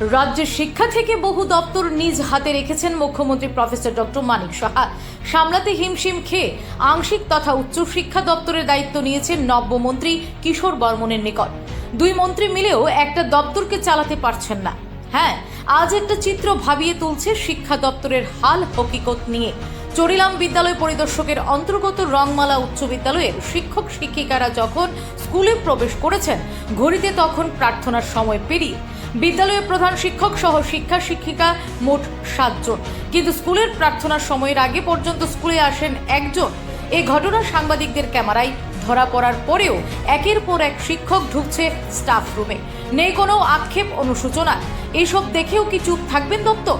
রাজ্যের শিক্ষা থেকে বহু দপ্তর নিজ হাতে রেখেছেন মুখ্যমন্ত্রী প্রফেসর ডক্টর মানিক সাহা। সামলাতে হিমশিম খেয়ে আংশিক তথা উচ্চ শিক্ষা দপ্তরের দায়িত্ব নিয়েছেন নব্যমন্ত্রী কিশোর বর্মনের নিকট। দুই মন্ত্রী মিলেও একটা দপ্তরকে চালাতে পারছেন না। হ্যাঁ আজ একটা চিত্র ভাবিয়ে তুলছে শিক্ষা দপ্তরের হাল হকিকত নিয়ে। চরিলাম বিদ্যালয় পরিদর্শকের অন্তর্গত রংমালা উচ্চ বিদ্যালয়ের শিক্ষক শিক্ষিকারা যখন স্কুলে প্রবেশ করেছেন, ঘড়িতে তখন প্রার্থনার সময় পেরিয়ে বিদ্যালয়ের প্রধান শিক্ষক সহ শিক্ষা শিক্ষিকা মোট সাতজন। কিন্তু স্কুলের প্রার্থনার সময়ের আগে পর্যন্ত স্কুলে আসেন একজন। এই ঘটনা সাংবাদিকদের ক্যামেরায় ধরা পড়ার পরেও একের পর এক শিক্ষক ঢুকছে স্টাফ রুমে নেই কোনো আক্ষেপ অনুসূচনা এইসব দেখেও কি চুপ থাকবেন দপ্তর?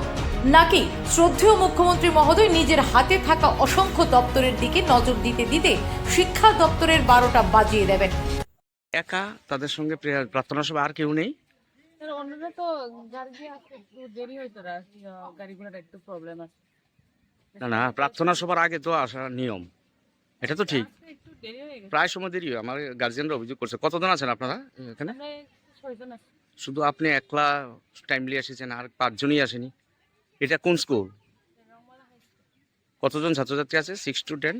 নাকি শ্রদ্ধেয় মুখ্যমন্ত্রী মহোদয় নিজের হাতে থাকা অসংখ্য দপ্তরের দিকে নজর দিতে দিতে শিক্ষা দপ্তরের বারোটা বাজিয়ে দেবেন? একা তাদের সঙ্গে প্রার্থনা সভা আর কেউ নেই? স্যার অন্যরা তো গাড়ি দিয়ে আসতে একটু দেরি হইতো না গাড়ি ঘোড়ার একটু প্রবলেম আছে। না না প্রার্থনা সভার আগে তো আসা নিয়ম। এটা তো ঠিক। প্রায় সময় দেরি আমার গার্জিয়ানরা অভিযোগ করছে। কতজন আছেন আপনারা এখানে? আমরা ছয়জন আছি। শুধু আপনি একলা টাইমলি এসেছেন আর পাঁচজনই আসেনি। এটা কোন স্কুল? কতজন ছাত্রছাত্রী আছে? Six two ten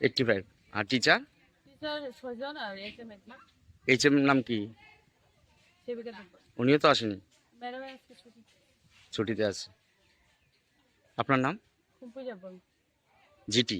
eighty five আর টিচার এইচ এম নাম কি? উনিও তো আসেনি? ছুটিতে আছে। আপনার নাম? জিটি